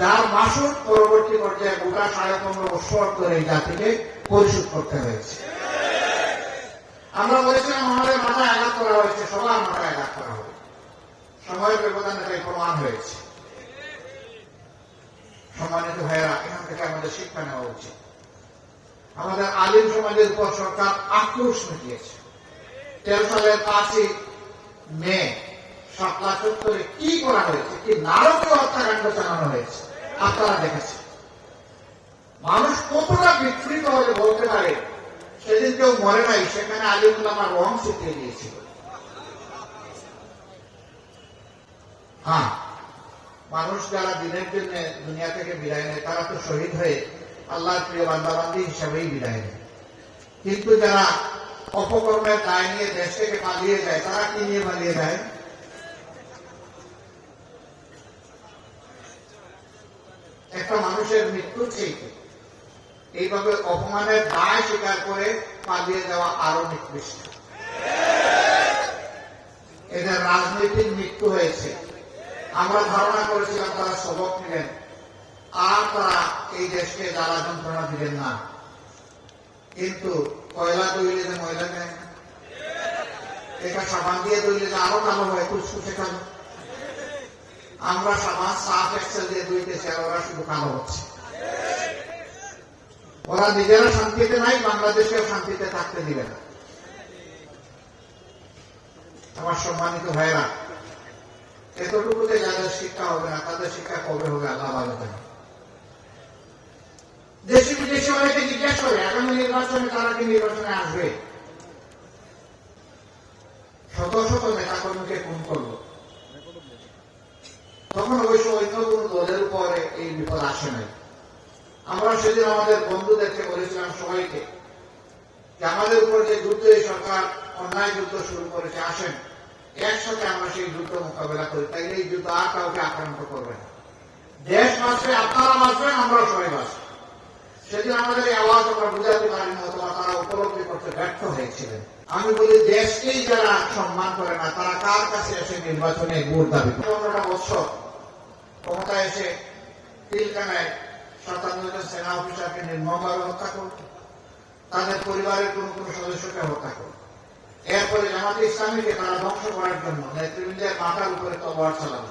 যার মাসুদ পরবর্তী পর্যায়ে গোটা সাড়ে পনেরো বছর ধরে জাতিকে পরিশোধ করতে হয়েছে। আমরা বলেছিলাম, আমাদের মাথায় আঘাত করা হয়েছে, সবার মাথায় আঘাত করা হবে সময়ের ব্যবধানে তাই প্রমাণ হয়েছে। সম্মানিত ভাইয়েরা, এখান থেকে আমাদের শিক্ষা নেওয়া উচিত। আমাদের আলিম সমাজের উপর সরকার আক্রোশ মিটিয়েছে। তেরো সালের পাঁচই মে শাপলা চত্বরে কি করা হয়েছে কি নারকীয় হত্যাকাণ্ড চালানো হয়েছে। আপনারা দেখেছেন। মানুষ কতটা বিকৃত হলে বলতে পারে, সেদিন কেউ মরে নাই, সেখানে আলিমুল্লামার রং ছিটিয়ে দিয়েছিল হ্যাঁ মানুষ যারা দিনের জন্য দুনিয়া থেকে বিদায় নেয়, তারা তো শহীদ হয়ে আল্লাহর প্রিয় বান্দাবান্দি হিসাবেই বিদায় নেয়। কিন্তু যারা অপকর্মের দায় নিয়ে দেশ থেকে পালিয়ে যায়, তারা কি নিয়ে পালিয়ে যায়? একটা মানুষের মৃত্যু ঠিক। এইভাবে অপমানের দায় স্বীকার করে পালিয়ে যাওয়া আরও নিকৃষ্ট। এদের রাজনৈতিক মৃত্যু হয়েছে। আমরা ধারণা করেছিলাম তারা সবক নিলেন আর তারা এই দেশকে জ্বালা যন্ত্রণা দিলেন না। কিন্তু কয়লা তৈরি যে ময়লা নেয় এটা সাবান দিয়ে তৈরি আরও ভালো হয় কুচকুচে কালো আমরা সাবান সাফ এক্সেল দিয়ে ধুইতেছি আর ওরা শুধু কালো হচ্ছে। ওরা নিজেরা শান্তিতে নাই, বাংলাদেশেও শান্তিতে থাকতে দিবে না। আমার সম্মানিত ভাইরা এতটুকুতে যাদের শিক্ষা হবে না, তাদের শিক্ষা কবে হবে? আল্লাহ ভালো জানে। দেশি বিদেশি অনেকে জিজ্ঞেস করে আগামী নির্বাচনে তারা কি নির্বাচনে আসবে? তখন অবশ্য অন্য কোন দলের উপরে এই বিপদ আসে নাই। আমরা সেদিন আমাদের বন্ধুদেরকে বলেছিলাম সবাইকে যে আমাদের উপর যে যুদ্ধ, এই সরকার অন্যায় যুদ্ধ শুরু করেছে, আসেন। একসাথে আমরা সেই যুদ্ধ মোকাবেলা করি। তাইলে এই যুদ্ধ আর কাউকে আক্রান্ত করবে না। দেশ বাঁচবে, আপনারা বাঁচবেন আমরা সবাই বাঁচব। সেদিন আমাদের এই আওয়াজ আমরা বুঝাতে পারিনি, অথবা তারা উপলব্ধি করতে ব্যর্থ হয়েছিলেন। আমি বলি, দেশকেই যারা সম্মান করে না, তারা কার কাছে এসে নির্বাচনে ভোট দাবি পনেরোটা বছর এসে সাতান্ন জন সেনা অফিসারকে নির্মমভাবে হত্যা করত তাদের পরিবারের কোন কোন সদস্যকে হত্যা করত এরপরে জামাতে ইসলামীকে তারা ধ্বংস করার জন্য নেতৃবৃন্দের মাথার উপরে তলোয়ার চালানো